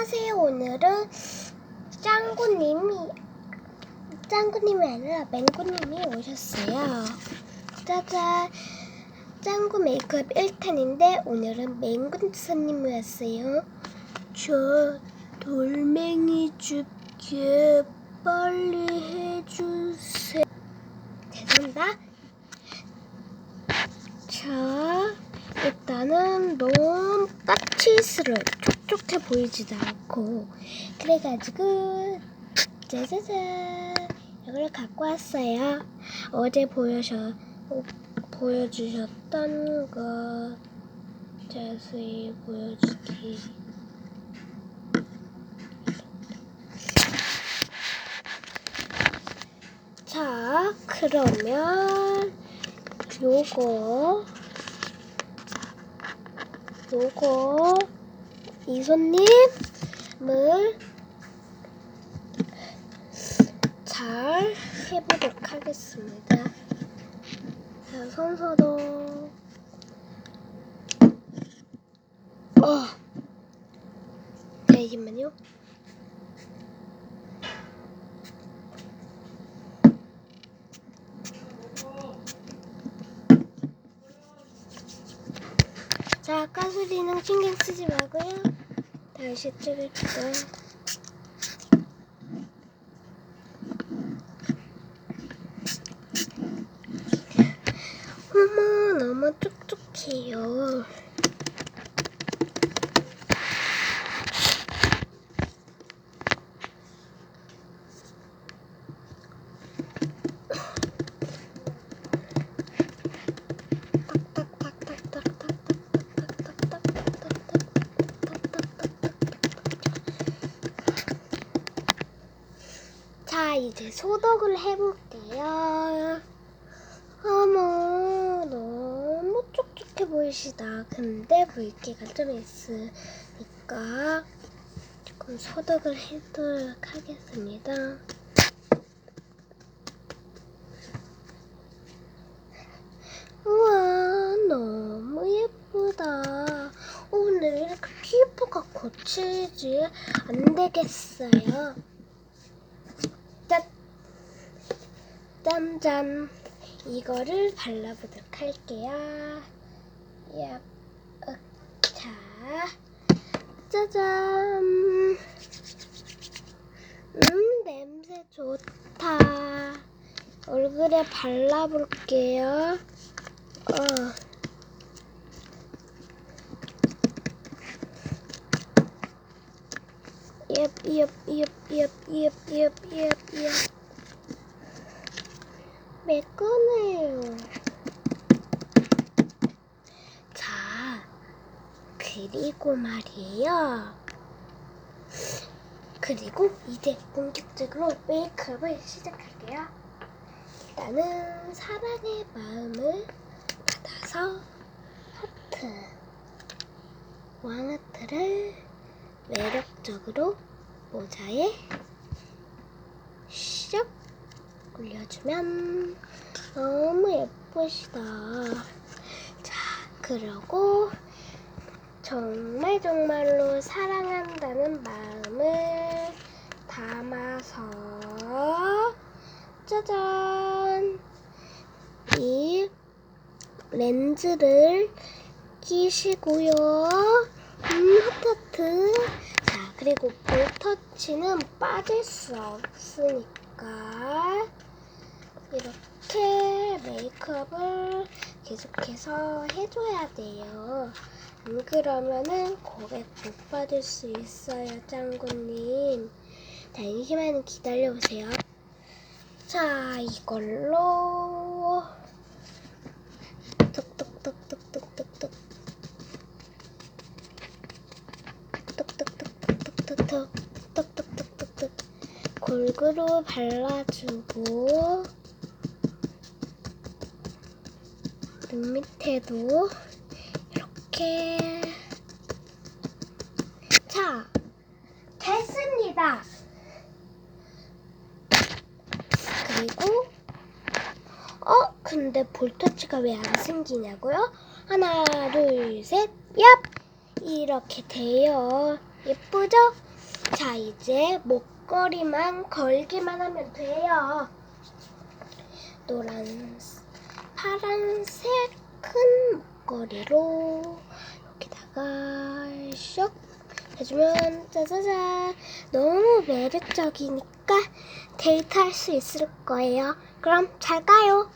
안녕하세요. 오늘은 짱구님이 짱구님이 아니라 맹구님이 오셨어요. 짜잔. 짱구 메이크업 1탄인데 오늘은 맹구 손님이 왔어요. 저 돌멩이 줄게 빨리 해주세요. 죄송합니다. 자, 일단은 너무 까칠스러워. 촉촉해 보이지도 않고. 그래가지고, 짜자잔. 이걸 갖고 왔어요. 어제 보여줘, 어, 보여주셨던 거 자세히 보여주기. 자, 그러면 요거 요거 이 손님을 잘 해보도록 하겠습니다. 자, 손소독. 어. 잠시만요. 자, 가수리는 신경 쓰지 말고요. Ayşe tabii ki 자, 이제 소독을 해볼게요. 어머, 너무 촉촉해 보이시다. 근데 물기가 좀 있으니까 조금 소독을 해도록 하겠습니다. 우와, 너무 예쁘다. 오늘 이렇게 피부가 고치지 안 되겠어요. 짠짠! 이거를 발라보도록 할게요. 야, 어, 자, 짜잔! 음, 냄새 좋다. 얼굴에 발라볼게요. 어. Yep, yep, yep. 매끈해요. 자, 그리고 말이에요. 그리고 이제 본격적으로 메이크업을 시작할게요. 일단은 사랑의 마음을 받아서 하트, 왕하트를 매력적으로 모자에 슉 올려주면 너무 예쁘시다. 자, 그러고 정말 정말로 사랑한다는 마음을 담아서 짜잔 이 렌즈를 끼시고요. 음, 하트하트. 자, 그리고 볼터치는 빠질 수 없으니까 이렇게 메이크업을 계속해서 해줘야 돼요. 안 그러면은 고백 못 받을 수 있어요, 짱구님. 잠시만 기다려보세요. 자, 이걸로 톡톡톡톡톡톡톡 톡톡톡톡톡톡톡톡톡톡 골고루 발라주고 눈 밑에도 이렇게 자 됐습니다 그리고 어 근데 볼터치가 왜 안 생기냐고요? 하나 둘셋 얍! 이렇게 돼요 예쁘죠? 자, 이제 목걸이만 걸기만 하면 돼요. 노란, 파란색 큰 목걸이로 여기다가 쇽 해주면 짜자잔 너무 매력적이니까 데이트할 수 있을 거예요. 그럼 잘 가요.